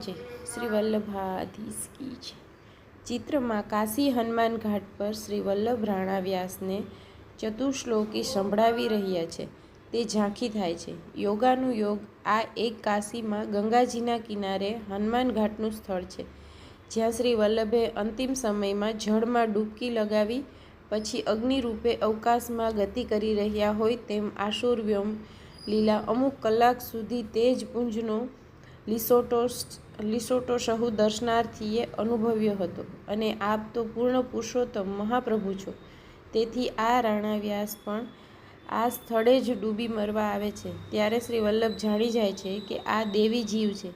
છે. શ્રી વલ્લભાધીશ કી છે. ચિત્રમાં કાશી હનુમાન ઘાટ પર શ્રી વલ્લભ રાણા વ્યાસને ચતુશ્લોકી સંભળાવી રહ્યા છે. તે ઝાંખી થાય છે. યોગાનું યોગ આ એક કાશીમાં ગંગાજીના કિનારે હનુમાન ઘાટનું સ્થળ છે. જ્યાં શ્રી વલ્લભે અંતિમ સમયમાં જળમાં ડૂબકી લગાવી, પછી અગ્નિરૂપે અવકાશમાં ગતિ કરી રહ્યા હોય તેમ આશુર વ્યોમ લીલા અમુક કલાક સુધી તે જ પુંજનો લીસોટો લિસોટો સહુ દર્શનાર્થીએ અનુભવ્યો હતો અને આપ તો પૂર્ણ પુરુષોત્તમ મહાપ્રભુ છો. તેથી આ રાણા વ્યાસ પણ આ સ્થળે જ ડૂબી મરવા આવે છે. ત્યારે શ્રી વલ્લભ જાણી જાય છે કે આ દેવી જીવ છે.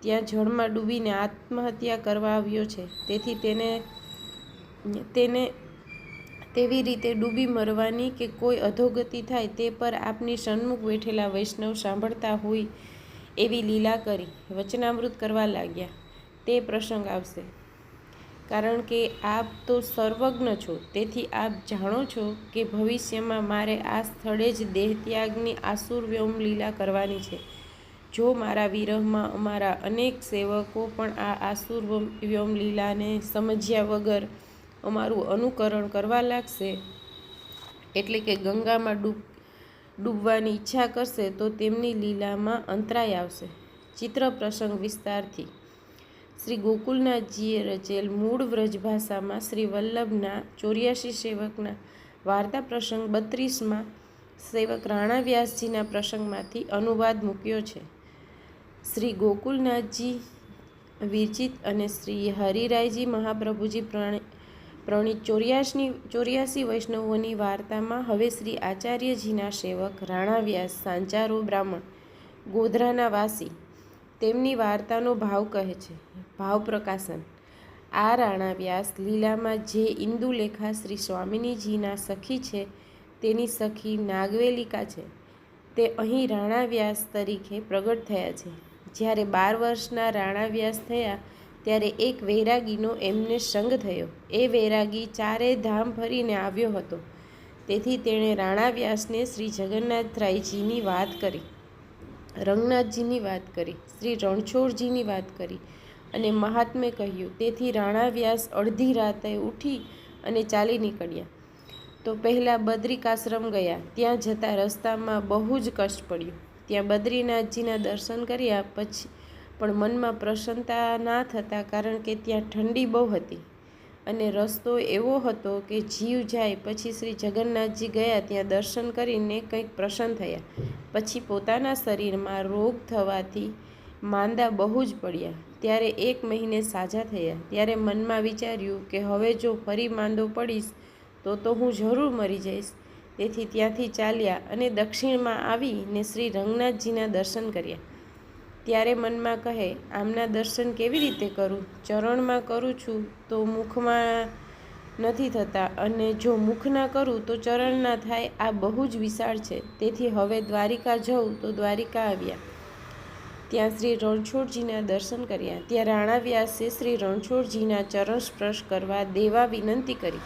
ત્યાં જળમાં ડૂબીને આત્મહત્યા કરવા આવ્યો છે. તેથી તેને તેને તેવી રીતે ડૂબી મરવાની કે કોઈ અધોગતિ થાય તે પર આપની સન્મુખ બેઠેલા વૈષ્ણવ સાંભળતા હોય એવી લીલા કરી વચનામૃત કરવા લાગ્યા. તે પ્રસંગ આવશે. કારણ કે આપ તો સર્વજ્ઞ છો, તેથી આપ જાણો છો કે ભવિષ્યમાં મારે આ સ્થળે જ દેહત્યાગની આસુર વ્યોમ લીલા કરવાની છે. જો મારા વિરહમાં અમારા અનેક સેવકો પણ આ આસુર વ્યોમ લીલાને સમજ્યા વગર અમારું અનુકરણ કરવા લાગશે, એટલે કે ગંગામાં ડૂબ ડૂબવાની ઈચ્છા કરશે તો તેમની લીલામાં અંતરાય આવશે. ચિત્ર પ્રસંગ વિસ્તારથી. શ્રી ગોકુલનાથજીએ રચેલ મૂળ વ્રજભાષામાં શ્રી વલ્લભના ચોર્યાસી સેવકના વાર્તા પ્રસંગ બત્રીસમાં સેવક રાણા વ્યાસજીના પ્રસંગમાંથી અનુવાદ મૂક્યો છે. શ્રી ગોકુલનાથજી વિરચિત અને શ્રી હરિરાયજી મહાપ્રભુજી પ્રણીત ચોર્યાસની, ચોર્યાસી વૈષ્ણવોની વાર્તામાં હવે શ્રી આચાર્યજીના સેવક રાણા વ્યાસ સાંચારો બ્રાહ્મણ, ગોધરાના વાસી, તેમની વાર્તાનો ભાવ કહે છે, ભાવ પ્રકાશન. આ રાણા વ્યાસ લીલામાં જે ઇન્દુલેખા શ્રી સ્વામિનીજીના સખી છે, તેની સખી નાગવેલિકા છે. તે અહીં રાણા વ્યાસ તરીકે પ્રગટ થયા છે. જ્યારે બાર વર્ષના રાણા વ્યાસ થયા ત્યારે એક વૈરાગીનો એમને સંગ થયો. એ વૈરાગી ચારે ધામ ફરીને આવ્યો હતો. તેથી તેણે રાણા વ્યાસને શ્રી જગન્નાથરાયજીની વાત કરી, રંગનાથજીની વાત કરી, શ્રી રણછોડજીની વાત કરી અને મહાત્મે કહ્યું, તેથી રાણા વ્યાસ અડધી રાતે ઉઠી અને ચાલી નીકળ્યા. તો પહેલાં બદ્રિકાશ્રમ ગયા. ત્યાં જતા રસ્તામાં બહુ જ કષ્ટ પડ્યું. ત્યાં બદ્રીનાથજીના દર્શન કર્યા પછી પણ મનમાં પ્રસન્નતા ના થતા કારણ કે ત્યાં ઠંડી બહુ હતી. અને રસ્તો એવો હતો કે જીવ જાય પછી શ્રી જગન્નાથજી ગયા ત્યાં દર્શન કરીને કંઈક પ્રસન્ન થયા. પછી પોતાના શરીરમાં રોગ થવાથી માંદા બહુ જ પડ્યા. ત્યારે એક મહિને સાજા થયા. ત્યારે મનમાં વિચાર્યું કે હવે જો ફરી માંદો પડીશ, તો તો હું જરૂર મરી જઈશ. તેથી ત્યાંથી ચાલ્યા અને દક્ષિણમાં આવીને શ્રી રંગનાથજીના દર્શન કર્યા. ત્યારે મનમાં કહે, આમના દર્શન કેવી રીતે કરું? ચરણમાં કરું છું તો મુખમાં નથી થતા અને જો મુખના કરું તો ચરણ ના થાય. આ બહુ જ વિશાળ છે. તેથી હવે દ્વારિકા જઉં તો દ્વારિકા આવ્યા. ત્યાં શ્રી રણછોડજીના દર્શન કર્યા. ત્યાં રાણા વ્યાસે શ્રી રણછોડજીના ચરણ સ્પર્શ કરવા દેવા વિનંતી કરી.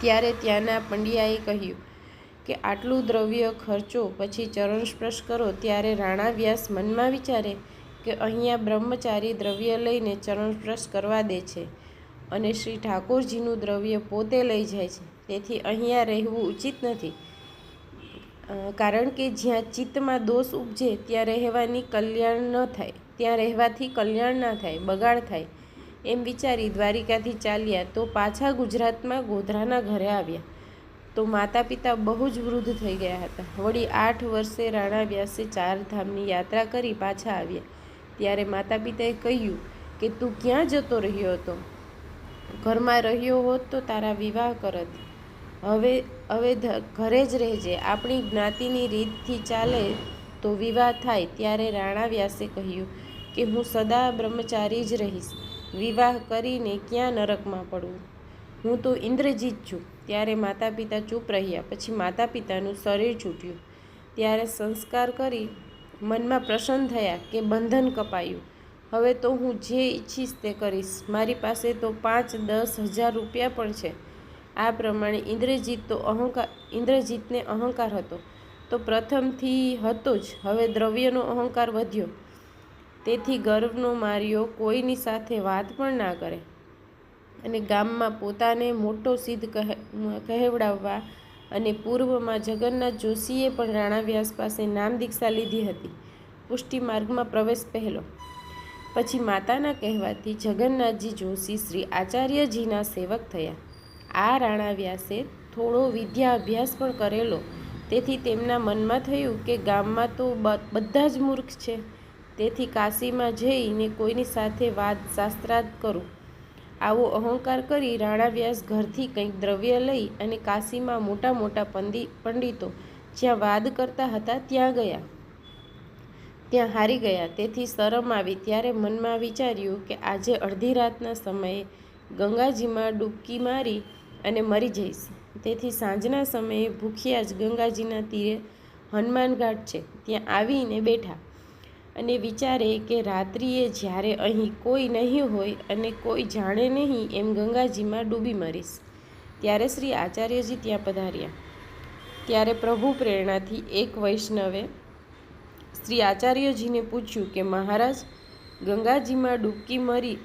ત્યારે ત્યાંના પંડ્યાએ કહ્યું કે આટલું દ્રવ્ય ખર્ચો પછી ચરણ સ્પર્શ કરો ત્યારે રાણા વ્યાસ મનમાં વિચારે કે અહીંયા બ્રહ્મચારી દ્રવ્ય લઈને ચરણ સ્પર્શ કરવા દે છે અને શ્રી ઠાકોરજીનું દ્રવ્ય પોતે લઈ જાય છે. તેથી અહીંયા રહેવું ઉચિત નથી. કારણ કે જ્યાં ચિત્તમાં દોષ ઉપજે ત્યાં રહેવાની કલ્યાણ ન થાય. ત્યાં રહેવાથી કલ્યાણ ના થાય, બગાડ થાય. એમ વિચારી દ્વારિકાથી ચાલ્યા તો પાછા ગુજરાતમાં ગોધરાના ઘરે આવ્યા. તો માતા પિતા બહુ જ વૃદ્ધ થઈ ગયા હતા. વળી આઠ વર્ષે રાણા વ્યાસે ચાર ધામની યાત્રા કરી પાછા આવ્યા. ત્યારે માતા પિતાએ કહ્યું કે, તું ક્યાં જતો રહ્યો હતો? ઘરમાં રહ્યો હોત તો તારા વિવાહ કરત. હવે હવે ઘરે જ રહેજે. આપણી જ્ઞાતિની રીતથી ચાલે તો વિવાહ થાય. ત્યારે રાણા વ્યાસે કહ્યું કે, હું સદા બ્રહ્મચારી જ રહીશ. વિવાહ કરીને ક્યાં નરકમાં પડવું હું તો ઇન્દ્રજીત છું. ત્યારે માતા પિતા ચૂપ રહ્યા. પછી માતા પિતાનું શરીર છૂટ્યું. ત્યારે સંસ્કાર કરી મનમાં પ્રસન્ન થયા કે બંધન કપાયું. હવે તો હું જે ઈચ્છીશ તે કરીશ. મારી પાસે તો પાંચ દસ હજાર રૂપિયા પણ છે. આ પ્રમાણે ઇન્દ્રજીત તો અહંકાર, ઇન્દ્રજીતને અહંકાર હતો. તો પ્રથમથી હતો જ. હવે દ્રવ્યનો અહંકાર વધ્યો. તેથી ગર્વનો માર્યો કોઈની સાથે વાત પણ ના કરે. અને ગામમાં પોતાને મોટો સિદ્ધ કહે, કહેવડાવવા અને પૂર્વમાં જગન્નાથ જોશીએ પણ રાણા વ્યાસ પાસે નામ દીક્ષા લીધી હતી. પુષ્ટિ માર્ગમાં પ્રવેશ પહેલો. પછી માતાના કહેવાથી જગન્નાથજી જોશી શ્રી આચાર્યજીના સેવક થયા. આ રાણા વ્યાસે થોડો વિદ્યા અભ્યાસ પણ કરેલો. તેથી તેમના મનમાં થયું કે ગામમાં તો બધા જ મૂર્ખ છે. તેથી કાશીમાં જઈને કોઈની સાથે વાત શાસ્ત્રાર્થ કરું. આવો અહંકાર કરી રાણા વ્યાસ ઘરથી કંઈક દ્રવ્ય લઈ અને કાશીમાં મોટા મોટા પંડી પંડિતો જ્યાં વાદ કરતા હતા ત્યાં ગયા. ત્યાં હારી ગયા. તેથી શરમ આવી. ત્યારે મનમાં વિચાર્યું કે આજે અડધી રાતના સમયે ગંગાજીમાં ડૂબકી મારી અને મરી જઈશ. તેથી સાંજના સમયે ભૂખ્યા જ ગંગાજીના તીરે હનુમાનઘાટ છે. ત્યાં આવીને બેઠા. અને વિચારે કે રાત્રિએ જ્યારે અહીં કોઈ નહીં હોય અને કોઈ જાણે નહીં, એમ ગંગાજીમાં ડૂબી મરીશ. ત્યારે શ્રી આચાર્યજી ત્યાં પધાર્યા. ત્યારે પ્રભુ પ્રેરણાથી એક વૈષ્ણવે શ્રી આચાર્યજીને પૂછ્યું કે, મહારાજ, ગંગાજીમાં ડૂબકી મરી,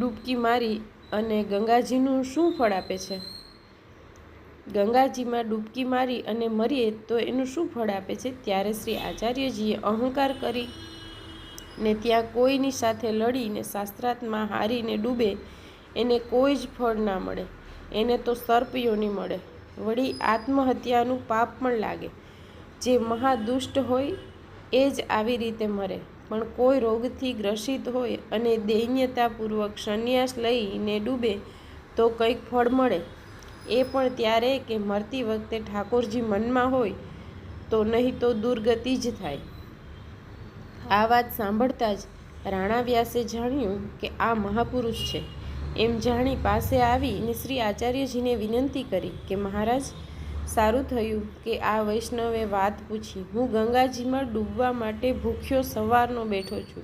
ડૂબકી મારી અને ગંગાજીનું શું ફળ આપે છે? ગંગાજીમાં ડૂબકી મારી અને મરીએ તો એનું શું ફળ આપે છે? ત્યારે શ્રી આચાર્યજીએ અહંકાર કરી ને ત્યાં કોઈની સાથે લડીને શાસ્ત્રાર્થમાં હારીને ડૂબે, એને કોઈ જ ફળ ના મળે. એને તો સર્પયોની મળે. વળી આત્મહત્યાનું પાપ પણ લાગે. જે મહાદુષ્ટ હોય, એ જ આવી રીતે મરે. પણ કોઈ રોગથી ગ્રસિત હોય અને દૈન્યતાપૂર્વક સંન્યાસ લઈને ડૂબે, તો કંઈક ફળ મળે. એ પણ ત્યારે કે મરતી વખતે ઠાકોરજી મનમાં હોય, તો નહીં તો દુર્ગતિ જ થાય. આ વાત સાંભળતા જ રાણા વ્યાસે જાણ્યું કે આ મહાપુરુષ છે. એમ જાણી પાસે આવીને શ્રી આચાર્યજીને વિનંતી કરી કે, મહારાજ, સારું થયું કે આ વૈષ્ણવે વાત પૂછી. હું ગંગાજીમાં ડૂબવા માટે ભૂખ્યો સવારનો બેઠો છું.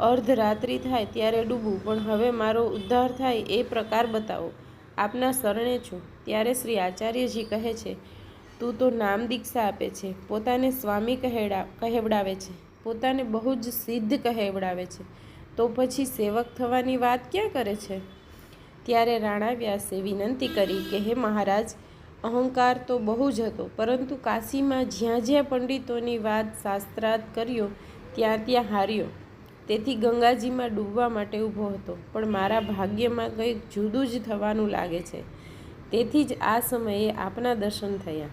અર્ધરાત્રિ થાય ત્યારે ડૂબું, પણ હવે મારો ઉદ્ધાર થાય એ પ્રકાર બતાવો. આપના શરણે છું. ત્યારે શ્રી આચાર્યજી કહે છે, તું તો નામ દીક્ષા આપે છે. પોતાને સ્વામી કહેડા, કહેવડાવે છે. પોતાને બહુ જ સિદ્ધ કહેવડાવે છે. તો પછી સેવક થવાની વાત ક્યાં કરે છે? ત્યારે રાણા વ્યાસે વિનંતી કરી કે, હે મહારાજ, અહંકાર તો બહુ જ હતો, પરંતુ કાશીમાં જ્યાં જ્યાં પંડિતોની વાત શાસ્ત્રાર્થ કર્યો, ત્યાં ત્યાં હાર્યો. તેથી ગંગાજીમાં ડૂબવા માટે ઊભો હતો, પણ મારા ભાગ્યમાં કંઈક જુદું જ થવાનું લાગે છે. તેથી જ આ સમયે આપના દર્શન થયા.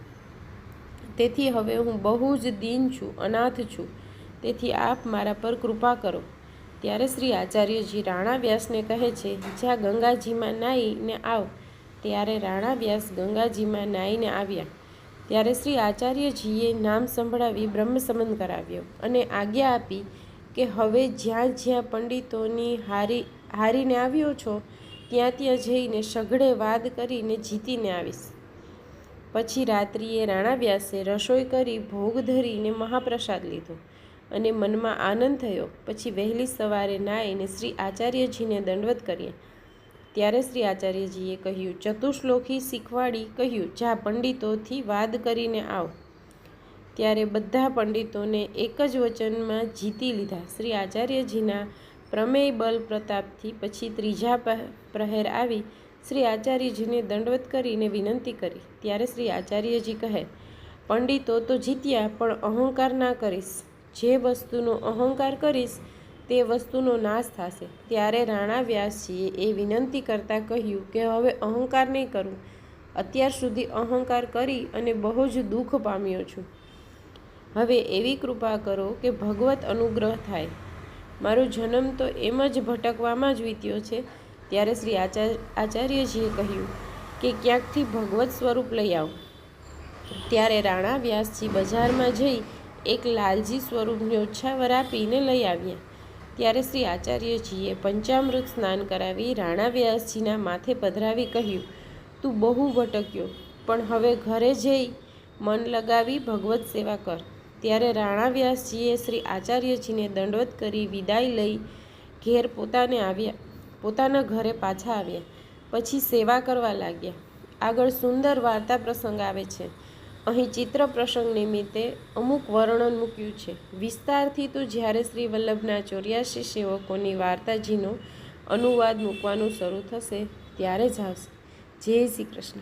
તેથી હવે હું બહુ જ દીન છું, અનાથ છું. તેથી આપ મારા પર કૃપા કરો. ત્યારે શ્રી આચાર્યજી રાણા વ્યાસને કહે છે, જ્યાં ગંગાજીમાં નાહીને આવ. ત્યારે રાણા વ્યાસ ગંગાજીમાં નાહીને આવ્યા. ત્યારે શ્રી આચાર્યજીએ નામ સંભળાવી બ્રહ્મસમન કરાવ્યો અને આજ્ઞા આપી કે, હવે જ્યાં જ્યાં પંડિતોની હારી, હારીને આવ્યો છો, ત્યાં ત્યાં જઈને સઘળે વાદ કરીને જીતીને આવીશ. પછી રાત્રિએ રાણા વ્યાસે રસોઈ કરી ભોગ ધરીને મહાપ્રસાદ લીધો. અને મનમાં આનંદ થયો. પછી વહેલી સવારે નાહીને શ્રી આચાર્યજીને દંડવત કર્યા ત્યારે શ્રી આચાર્યજીએ કહ્યું, ચતુશ્લોકી શીખવાડી, કહ્યું, જા પંડિતોથી વાદ કરીને આવ. ત્યારે બધા પંડિતોને એક જ વચનમાં જીતી લીધા. શ્રી આચાર્યજીના પ્રમેય બલ પ્રતાપથી પછી ત્રીજા પ્રહેર આવી શ્રી આચાર્યજીને દંડવત કરીને વિનંતી કરી. ત્યારે શ્રી આચાર્યજી કહે, પંડિતો તો જીત્યા, પણ અહંકાર ના કરીશ. જે વસ્તુનો અહંકાર કરીશ, તે વસ્તુનો નાશ થશે. ત્યારે રાણા વ્યાસજીએ એ વિનંતી કરતાં કહ્યું કે હવે અહંકાર નહીં કરું. અત્યાર સુધી અહંકાર કરી અને બહુ જ દુઃખ પામ્યો છું. હવે એવી કૃપા કરો કે ભગવત અનુગ્રહ થાય. મારો જન્મ તો એમ જ ભટકવામાં જ વીત્યો છે, ત્યારે શ્રી આચાર્ય આચાર્યજીએ કહ્યું કે ક્યાંકથી ભગવત સ્વરૂપ લઈ આવો. ત્યારે રાણા વ્યાસજી બજારમાં જઈ એક લાલજી સ્વરૂપની ઓછાવર આપીને લઈ આવ્યા. ત્યારે શ્રી આચાર્યજીએ પંચામૃત સ્નાન કરાવી રાણા વ્યાસજીના માથે પધરાવી કહ્યું, તું બહુ ભટક્યો, પણ હવે ઘરે જઈ મન લગાવી ભગવત સેવા કર. ત્યારે રાણા વ્યાસજીએ શ્રી આચાર્યજીને દંડવત કરી વિદાય લઈ ઘેર પોતાને આવ્યા, પોતાના ઘરે પાછા આવ્યા, પછી સેવા કરવા લાગ્યા. આગળ સુંદર વાર્તા પ્રસંગ આવે છે. અહીં ચિત્ર પ્રસંગ નિમિત્તે અમુક વર્ણન મૂક્યું છે. વિસ્તારથી તો જ્યારે શ્રી વલ્લભના ચોર્યાસી સેવકોની વાર્તાજીનો અનુવાદ મૂકવાનું શરૂ થશે, ત્યારે જ આવશે. જય શ્રી કૃષ્ણ.